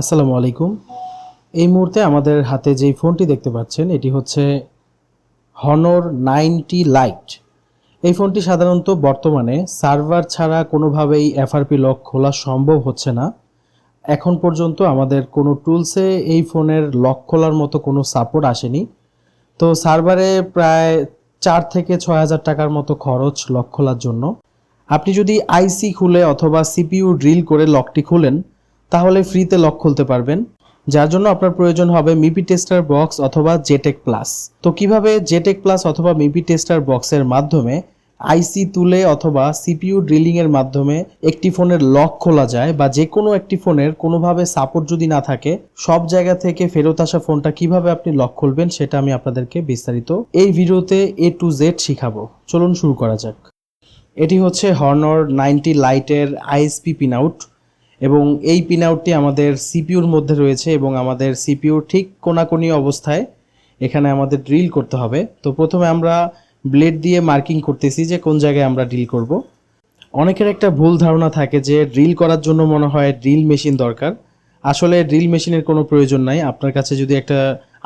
আসসালামু আলাইকুম। এই মুহূর্তে আমাদের হাতে যেই ফোনটি দেখতে পাচ্ছেন, এটি হচ্ছে হনর নাইনটি লাইট এই ফোনটি সাধারণত বর্তমানে সার্ভার ছাড়া কোনোভাবেই এফআরপি লক খোলা সম্ভব হচ্ছে না। এখন পর্যন্ত আমাদের কোনো টুলসে এই ফোনের লক খোলার মতো কোনো সাপোর্ট আসেনি। তো সার্ভারে প্রায় চার থেকে ছয় হাজার টাকার মতো খরচ লক খোলার জন্য। আপনি যদি আইসি খুলে অথবা সিপিইউ ড্রিল করে লকটি খুলেন তাহলে ফ্রিতে লক খুলতে পারবেন, যার জন্য আপনার প্রয়োজন হবে মিপি টেস্টার বক্স অথবা জেটেক প্লাস। তো কীভাবে জেটেক প্লাস অথবা মিপি টেস্টার বক্সের মাধ্যমে আইসি তুলে অথবা সিপিইউ ড্রিলিং এর মাধ্যমে একটি ফোনের লক খোলা যায় বা যে কোনো একটি ফোনের কোনোভাবে সাপোর্ট যদি না থাকে, সব জায়গা থেকে ফেরত আসা ফোনটা কীভাবে আপনি লক খুলবেন সেটা আমি আপনাদেরকে বিস্তারিত এই ভিডিওতে এ টু জেড শিখাবো। চলুন শুরু করা যাক। এটি হচ্ছে হর্নর নাইনটি লাইটের আইএসপি পিন আউট এবং এই পিন আউটটি আমাদের সিপিউর মধ্যে রয়েছে এবং আমাদের সিপিউর ঠিক কোনাকুনি অবস্থায় এখানে আমাদের ড্রিল করতে হবে। তো প্রথমে আমরা ব্লেড দিয়ে মার্কিং করতেছি যে কোন জায়গায় আমরা ড্রিল করব। অনেকের একটা ভুল ধারণা থাকে যে ড্রিল করার জন্য মনে হয় ড্রিল মেশিন দরকার। আসলে ড্রিল মেশিনের কোনো প্রয়োজন নাই। আপনার কাছে যদি একটা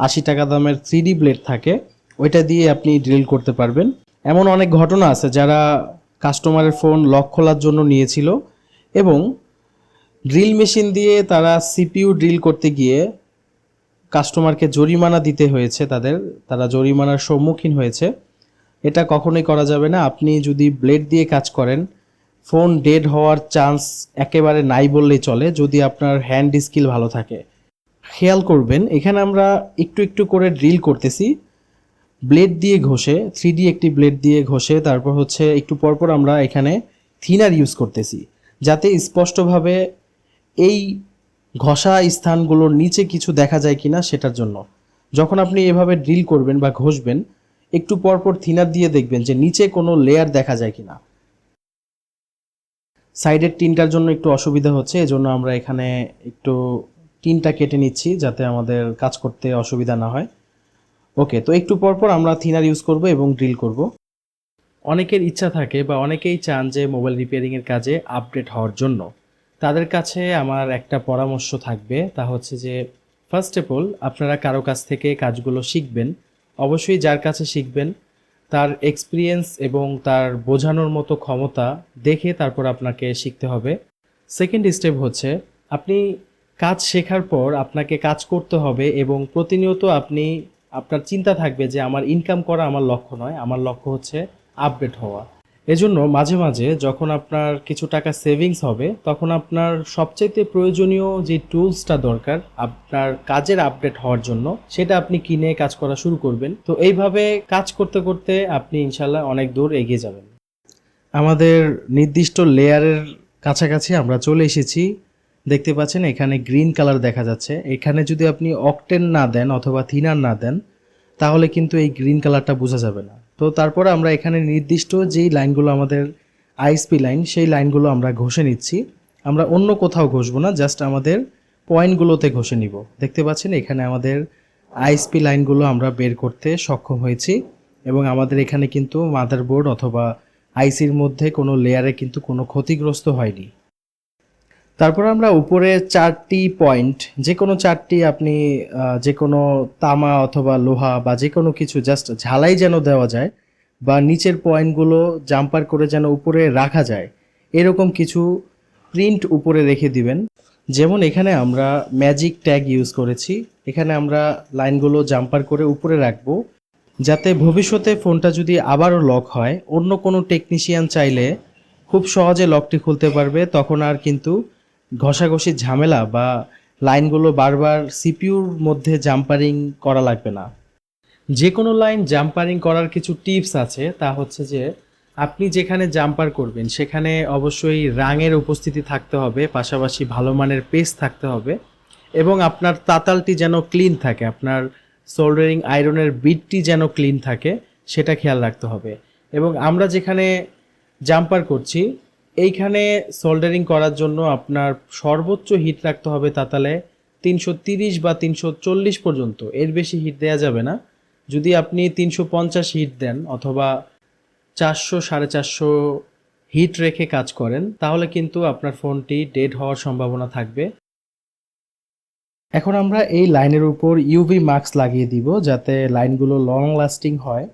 আশি টাকা দামের থ্রি ব্লেড থাকে, ওইটা দিয়ে আপনি ড্রিল করতে পারবেন। এমন অনেক ঘটনা আছে যারা কাস্টমারের ফোন লক খোলার জন্য নিয়েছিল এবং ড্রিল মেশিন দিয়ে তারা সিপিইউ ড্রিল করতে গিয়ে কাস্টমারকে জরিমানা দিতে হয়েছে তাদের। তারা জরিমানার সম্মুখীন হয়েছে। এটা কখনোই করা যাবে না। আপনি যদি ব্লেড দিয়ে কাজ করেন, ফোন ডেড হওয়ার চান্স একেবারে নাই বললেই চলে, যদি আপনার হ্যান্ড স্কিল ভালো থাকে। খেয়াল করবেন, এখানে আমরা একটু একটু করে ড্রিল করতেছি। ব্লেড দিয়ে ঘষে থ্রি একটি ব্লেড দিয়ে ঘষে, তারপর হচ্ছে একটু পরপর আমরা এখানে থিনার ইউজ করতেছি। যাতে স্পষ্টভাবে এই ঘষা স্থানগুলোর নিচে কিছু দেখা যায় কি না সেটার জন্য। যখন আপনি এভাবে ড্রিল করবেন বা ঘষবেন, একটু পরপর থিনার দিয়ে দেখবেন যে নিচে কোনো লেয়ার দেখা যায় কি না সাইডের টিনটার জন্য একটু অসুবিধা হচ্ছে, এজন্য আমরা এখানে একটু টিনটা কেটে নিচ্ছি যাতে আমাদের কাজ করতে অসুবিধা না হয়। ওকে, তো একটু পরপর আমরা থিনার ইউজ করব এবং ড্রিল করব। অনেকের ইচ্ছা থাকে বা অনেকেই চান যে মোবাইল রিপেয়ারিংয়ের কাজে আপডেট হওয়ার জন্য। তাদের কাছে আমার একটা পরামর্শ থাকবে, তা হচ্ছে যে ফার্স্ট অফ অল আপনারা কারও কাছ থেকে কাজগুলো শিখবেন। অবশ্যই যার কাছে শিখবেন, তার এক্সপিরিয়েন্স এবং তার বোঝানোর মতো ক্ষমতা দেখে তারপর আপনাকে শিখতে হবে। সেকেন্ড স্টেপ হচ্ছে, আপনি কাজ শেখার পর আপনাকে কাজ করতে হবে এবং প্রতিনিয়ত আপনি, আপনার চিন্তা থাকবে যে, আমার ইনকাম করা আমার লক্ষ্য নয়, আমার লক্ষ্য হচ্ছে আপডেট হওয়া। এজন্য মাঝে মাঝে যখন আপনার কিছু টাকা সেভিংস হবে, তখন আপনার সবচাইতে প্রয়োজনীয় যে টুলসটা দরকার, আপনার কাজের আপডেট হওয়ার জন্য, সেটা আপনি কিনে কাজ করা শুরু করবেন। তো এইভাবে কাজ করতে করতে আপনি ইনশাল্লাহ অনেক দূর এগিয়ে যাবেন। আমাদের নির্দিষ্ট লেয়ারের কাছাকাছি আমরা চলে এসেছি। দেখতে পাচ্ছেন এখানে গ্রিন কালার দেখা যাচ্ছে। এখানে যদি আপনি অকটেন না দেন অথবা থিনার না দেন, তাহলে কিন্তু এই গ্রিন কালারটা বোঝা যাবে না। তো তারপরে আমরা এখানে নির্দিষ্ট যেই লাইনগুলো আমাদের আইএসপি লাইন, সেই লাইনগুলো আমরা ঘষে নিচ্ছি। আমরা অন্য কোথাও ঘষবো না, জাস্ট আমাদের পয়েন্টগুলোতে ঘষে নিব। দেখতে পাচ্ছেন, এখানে আমাদের আইএসপি লাইনগুলো আমরা বের করতে সক্ষম হয়েছি এবং আমাদের এখানে কিন্তু মাদারবোর্ড অথবা আইসির মধ্যে কোনো লেয়ারে কিন্তু কোনো ক্ষতিগ্রস্ত হয়নি। তারপর আমরা উপরে চারটি পয়েন্ট যে কোনো চারটি আপনি যে কোনো তামা অথবা লোহা বা যে কোনো কিছু জাস্ট ঝালাই যেন দেওয়া যায় বা নিচের পয়েন্টগুলো জাম্পার করে যেন উপরে রাখা যায়, এরকম কিছু প্রিন্ট উপরে রেখে দিবেন। যেমন এখানে আমরা ম্যাজিক ট্যাগ ইউজ করেছি, এখানে আমরা লাইনগুলো জাম্পার করে উপরে রাখব, যাতে ভবিষ্যতে ফোনটা যদি আবারও লক হয়, অন্য কোনো টেকনিশিয়ান চাইলে খুব সহজে লকটি খুলতে পারবে, তখন আর কিন্তু ঘষাঘষির ঝামেলা বা লাইনগুলো বারবার সিপিউর মধ্যে জাম্পারিং করা লাগবে না। যে কোনো লাইন জাম্পারিং করার কিছু টিপস আছে, তা হচ্ছে যে আপনি যেখানে জাম্পার করবেন, সেখানে অবশ্যই রাঙের উপস্থিতি থাকতে হবে, পাশাপাশি ভালো মানের পেস থাকতে হবে এবং আপনার তাতালটি যেন ক্লিন থাকে, আপনার সোল্ডারিং আয়রনের বিটটি যেন ক্লিন থাকে, সেটা খেয়াল রাখতে হবে। এবং আমরা যেখানে জাম্পার করছি এইখানে সোল্ডারিং করার জন্য আপনার সর্বোচ্চ হিট রাখতে হবে তাতালে তিনশো তিরিশ বা তিনশো চল্লিশ পর্যন্ত। এর বেশি হিট দেওয়া যাবে না। যদি আপনি তিনশো পঞ্চাশ হিট দেন অথবা চারশো, সাড়ে চারশো হিট রেখে কাজ করেন, তাহলে কিন্তু আপনার ফোনটি ডেড হওয়ার সম্ভাবনা থাকবে। এখন আমরা এই লাইনের উপর ইউভি মাস্ক লাগিয়ে দিব যাতে লাইনগুলো লং লাস্টিং হয়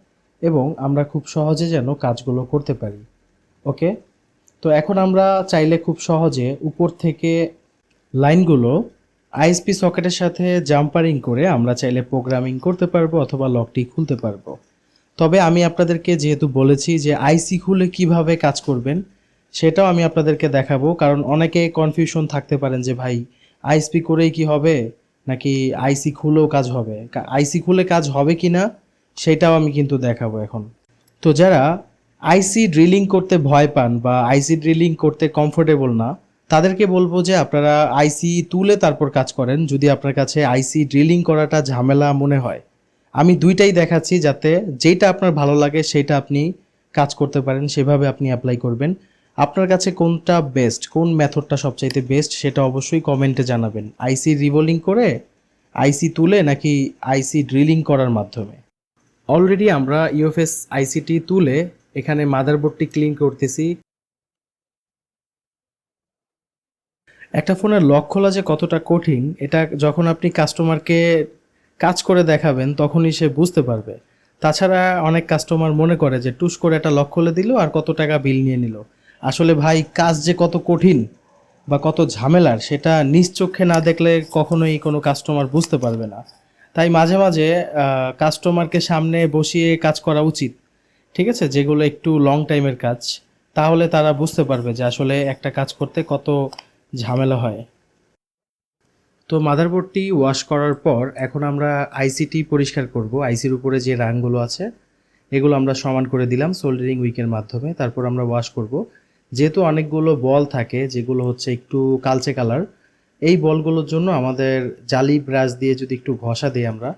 এবং আমরা খুব সহজে যেন কাজগুলো করতে পারি। ওকে তো এখন আমরা চাইলে খুব সহজে উপর থেকে লাইনগুলো আইএসপি সকেটের সাথে জাম্পারিং করে আমরা চাইলে প্রোগ্রামিং করতে পারব অথবা লকটি খুলতে পারব। তবে আমি আপনাদেরকে যেহেতু বলেছি যে আইসি খুলে কীভাবে কাজ করবেন, সেটাও আমি আপনাদেরকে দেখাবো। কারণ অনেকে কনফিউশন থাকতে পারেন যে ভাই, আইএসপি করেই কি হবে? নাকি আইসি খুলেও কাজ হবে? আইসি খুলে কাজ হবে কি না সেটাও আমি কিন্তু দেখাবো এখন। তো যারা আইসি ড্রিলিং করতে ভয় পান বা আইসি ড্রিলিং করতে কমফোর্টেবল না, তাদেরকে বলব যে আপনারা আইসি তুলে তারপর কাজ করেন যদি আপনার কাছে আইসি ড্রিলিং করাটা ঝামেলা মনে হয়। আমি দুইটাই দেখাচ্ছি যাতে যেটা আপনার ভালো লাগে সেটা আপনি কাজ করতে পারেন, সেভাবে আপনি অ্যাপ্লাই করবেন। আপনার কাছে কোনটা বেস্ট কোন মেথডটা সবচাইতে বেস্ট সেটা অবশ্যই কমেন্টে জানাবেন। আইসি রিভোলিং করে আইসি তুলে নাকি আইসি ড্রিলিং করার মাধ্যমে। অলরেডি আমরা ইউএফএস আইসিটি তুলে এখানে মাদারবোর্ডটি ক্লিন করতেছি। একটা ফোনের লক খোলা যে কতটা কঠিন, এটা যখন আপনি কাস্টমারকে কাজ করে দেখাবেন, তখনই সে বুঝতে পারবে। তাছাড়া অনেক কাস্টমার মনে করে যে, টুস করে একটা লক খুলে দিল আর কত টাকা বিল নিয়ে নিল। আসলে ভাই, কাজ যে কত কঠিন বা কত ঝামেলার, সেটা নিজ চোখে না দেখলে কখনোই কোনো কাস্টমার বুঝতে পারবে না। তাই মাঝে মাঝে কাস্টমারকে সামনে বসিয়ে কাজ করা উচিত। ঠিক আছে? যেগুলো একটু লং টাইমের কাজ, তাহলে তারা বুঝতে পারবে যে আসলে একটা কাজ করতে কত ঝামেলা হয়। তো মাদারবোর্ডটি ওয়াশ করার পর এখন আমরা আইসিটি পরিষ্কার করব। আইসির উপরে যে রাংগুলো আছে, এগুলো আমরা সমান করে দিলাম সোল্ডারিং উইকের মাধ্যমে। তারপর আমরা ওয়াশ করব। যেহেতু অনেকগুলো বল থাকে, যেগুলো হচ্ছে একটু কালচে কালার, এই বলগুলোর জন্য আমাদের জালি ব্রাশ দিয়ে যদি একটু ঘষা দিই আমরা,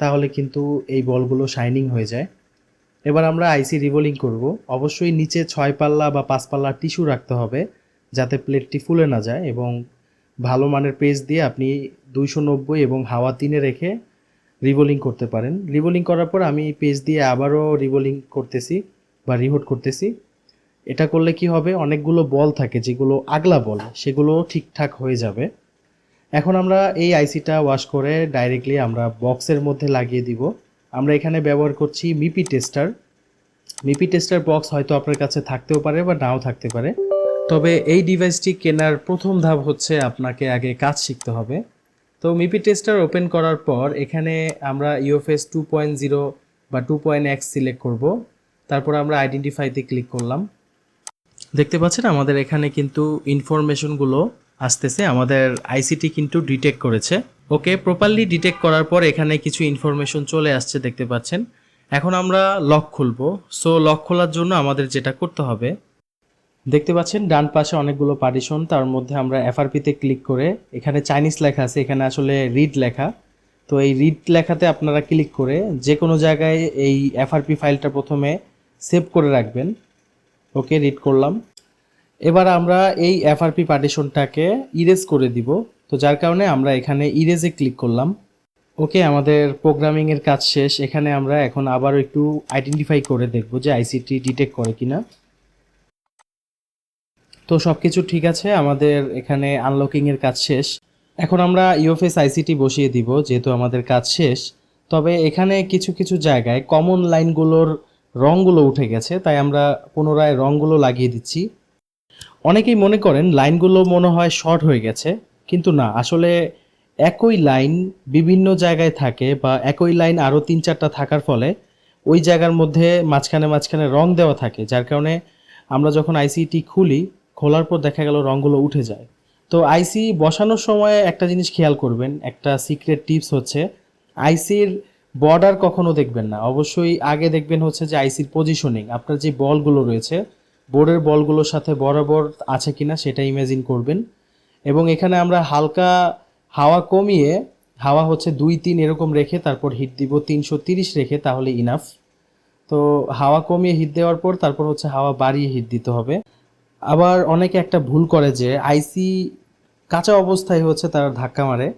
তাহলে কিন্তু এই বলগুলো শাইনিং হয়ে যায়। এবার আমরা আইসি রিভোলিং করব। অবশ্যই নিচে ছয় পাল্লা বা পাঁচ পাল্লা টিস্যু রাখতে হবে, যাতে প্লেটটি ফুলে না যায় এবং ভালো মানের পেজ দিয়ে আপনি দুইশো নব্বই এবং হাওয়া তিনে রেখে রিভোলিং করতে পারেন। রিভোলিং করার পর আমি পেজ দিয়ে আবারও রিভোলিং করতেছি বা রিভোট করতেছি। এটা করলে কি হবে? অনেকগুলো বল থাকে যেগুলো আগলা বল, সেগুলো ঠিকঠাক হয়ে যাবে। এখন আমরা এই আইসিটা ওয়াশ করে ডাইরেক্টলি আমরা বক্সের মধ্যে লাগিয়ে দিব। আমরা এখানে ব্যবহার করছি মিপি টেস্টার। মিপি টেস্টার বক্স হয়তো আপনার কাছে থাকতেও পারে বা নাও থাকতে পারে। তবে এই ডিভাইসটি কেনার প্রথম ধাপ হচ্ছে আপনাকে আগে কাজ শিখতে হবে। তো মিপি টেস্টার ওপেন করার পর এখানে আমরা ইউএফএস টু পয়েন্ট জিরো বা টু পয়েন্ট এক্স সিলেক্ট করব। তারপর আমরা আইডেন্টিফাইতে ক্লিক করলাম। দেখতে পাচ্ছেন আমাদের এখানে কিন্তু ইনফরমেশনগুলো আসতেছে। আমাদের আইসিটি কিন্তু ডিটেক্ট করেছে। ওকে প্রপারলি ডিটেক্ট করার পর এখানে কিছু ইনফরমেশন চলে আসছে দেখতে পাচ্ছেন। এখন আমরা লক খুলবো। সো, লক খোলার জন্য আমাদের যেটা করতে হবে, দেখতে পাচ্ছেন ডান পাশে অনেকগুলো পার্টিশন তার মধ্যে আমরা এফআরপিতে ক্লিক করে, এখানে চাইনিজ লেখা আছে, এখানে আসলে রিড লেখা। তো এই রিড লেখাতে আপনারা ক্লিক করে যে কোনো জায়গায় এই এফআরপি ফাইলটা প্রথমে সেভ করে রাখবেন। ওকে রিড করলাম। এবার আমরা এই এফআরপি পার্টিশনটাকে ইরেজ করে দিব। তো যার কারণে আমরা এখানে ইরেজে ক্লিক করলাম। ওকে আমাদের প্রোগ্রামিংয়ের কাজ শেষ। এখানে আমরা এখন আবারও একটু আইডেন্টিফাই করে দেখব যে আইসিটি ডিটেক্ট করে কিনা। তো সব কিছু ঠিক আছে, আমাদের এখানে আনলকিংয়ের কাজ শেষ। এখন আমরা ইউএফএস আইসিটি বসিয়ে দিব, যেহেতু আমাদের কাজ শেষ। তবে এখানে কিছু কিছু জায়গায় কমন লাইনগুলোর রঙগুলো উঠে গেছে, তাই আমরা পুনরায় রঙগুলো লাগিয়ে দিচ্ছি। অনেকেই মনে করেন লাইনগুলো মনে হয় শর্ট হয়ে গেছে। কিন্তু না, আসলে একই লাইন বিভিন্ন জায়গায় থাকে বা একই লাইন আরও তিন চারটা থাকার ফলে ওই জায়গার মধ্যে মাঝখানে মাঝখানে রং দেওয়া থাকে, যার কারণে আমরা যখন আইসিটি খুলি, খোলার পর দেখা গেল রঙগুলো উঠে যায়। তো আইসি বসানোর সময় একটা জিনিস খেয়াল করবেন, একটা সিক্রেট টিপস হচ্ছে আইসির বর্ডার কখনো দেখবেন না। অবশ্যই আগে দেখবেন হচ্ছে যে আইসির পজিশনিং আপনার যে বলগুলো রয়েছে বোর্ডের বলগুলোর সাথে বরাবর আছে কিনা সেটা ইমাজিন করবেন। এবং এখানে আমরা হালকা হাওয়া কমিয়ে, হাওয়া হচ্ছে দুই তিন এরকম রেখে তারপর হিট দিব তিনশো তিরিশ রেখে, তাহলে ইনাফ তো হাওয়া কমিয়ে হিট দেওয়ার পর তারপর হচ্ছে হাওয়া বাড়িয়ে হিট দিতে হবে। আবার অনেকে একটা ভুল করে যে আইসি কাঁচা অবস্থায় হচ্ছে তারা ধাক্কা মারে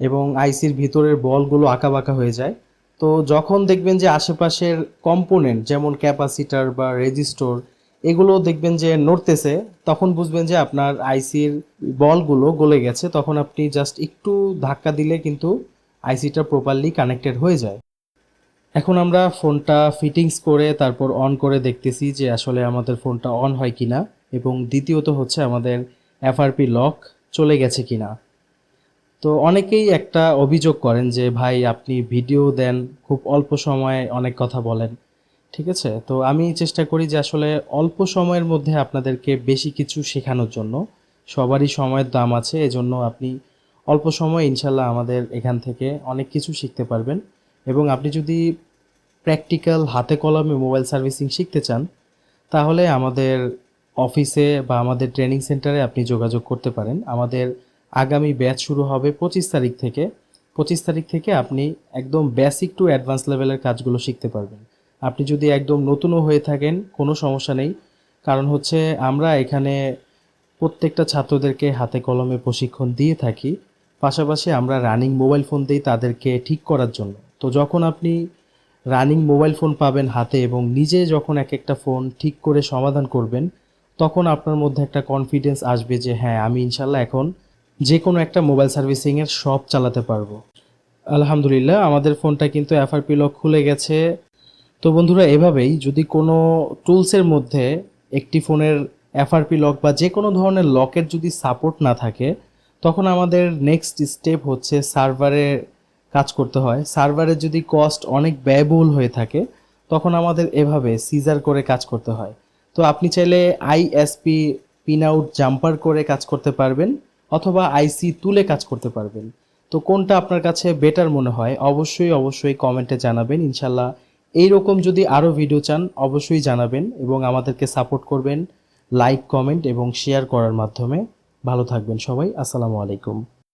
এবং আইসির ভিতরের বলগুলো আঁকাবাঁকা হয়ে যায়। তো যখন দেখবেন যে আশেপাশের কম্পোনেন্ট যেমন ক্যাপাসিটার বা রেজিস্টর এগুলো দেখবেন যে নড়তেছে, তখন বুঝবেন যে আপনার আইসির বলগুলো গলে গেছে, তখন আপনি জাস্ট একটু ধাক্কা দিলে কিন্তু আইসিটা প্রপারলি কানেক্টেড হয়ে যায়। এখন আমরা ফোনটা ফিটিংস করে তারপর অন করে দেখতেছি যে আসলে আমাদের ফোনটা অন হয় কি না এবং দ্বিতীয়ত হচ্ছে আমাদের এফআরপি লক চলে গেছে কিনা। তো অনেকেই একটা অভিযোগ করেন যে, ভাই, আপনি ভিডিও দেন, খুব অল্প সময়ে অনেক কথা বলেন। ঠিক আছে? তো আমি চেষ্টা করি যে আসলে অল্প সময়ের মধ্যে আপনাদেরকে বেশি কিছু শেখানোর জন্য। সবারই সময়ের দাম আছে, এজন্য আপনি অল্প সময় ইনশাল্লাহ আমাদের এখান থেকে অনেক কিছু শিখতে পারবেন। এবং আপনি যদি প্র্যাকটিক্যাল হাতে কলমে মোবাইল সার্ভিসিং শিখতে চান, তাহলে আমাদের অফিসে বা আমাদের ট্রেনিং সেন্টারে আপনি যোগাযোগ করতে পারেন। আমাদের আগামী ব্যাচ শুরু হবে পঁচিশ তারিখ থেকে। পঁচিশ তারিখ থেকে আপনি একদম বেসিক টু অ্যাডভান্স লেভেলের কাজগুলো শিখতে পারবেন। আপনি যদি একদম নতুনও হয়ে থাকেন, কোনো সমস্যা নেই। কারণ হচ্ছে আমরা এখানে প্রত্যেকটা ছাত্রদেরকে হাতে কলমে প্রশিক্ষণ দিয়ে থাকি। পাশাপাশি আমরা রানিং মোবাইল ফোন দিই তাদেরকে ঠিক করার জন্য। তো যখন আপনি রানিং মোবাইল ফোন পাবেন হাতে এবং নিজে যখন এক একটা ফোন ঠিক করে সমাধান করবেন, তখন আপনার মধ্যে একটা কনফিডেন্স আসবে যে হ্যাঁ আমি ইনশাল্লাহ এখন যে কোনো একটা মোবাইল সার্ভিসিংয়ের শপ চালাতে পারব। আলহামদুলিল্লাহ, আমাদের ফোনটা কিন্তু এফআরপি লক খুলে গেছে। তো বন্ধুরা, এভাবেই যদি কোনো টুলসের মধ্যে একটি ফোনের এফআরপি লক বা যে কোনো ধরনের লকের যদি সাপোর্ট না থাকে, তখন আমাদের নেক্সট স্টেপ হচ্ছে সার্ভারে কাজ করতে হয়। সার্ভারের যদি কস্ট অনেক ব্যয়বহুল হয়ে থাকে, তখন আমাদের এভাবে সিজার করে কাজ করতে হয়। তো আপনি চাইলে আইএসপি পিন আউট জাম্পার করে কাজ করতে পারবেন, অথবা আইসি তুলে কাজ করতে পারবেন। তো কোনটা আপনার কাছে বেটার মনে হয়, অবশ্যই অবশ্যই কমেন্টে জানাবেন। ইনশাল্লাহ এইরকম যদি আরও ভিডিও চান, অবশ্যই জানাবেন এবং আমাদেরকে সাপোর্ট করবেন লাইক কমেন্ট এবং শেয়ার করার মাধ্যমে। ভালো থাকবেন সবাই, আসসালামু আলাইকুম।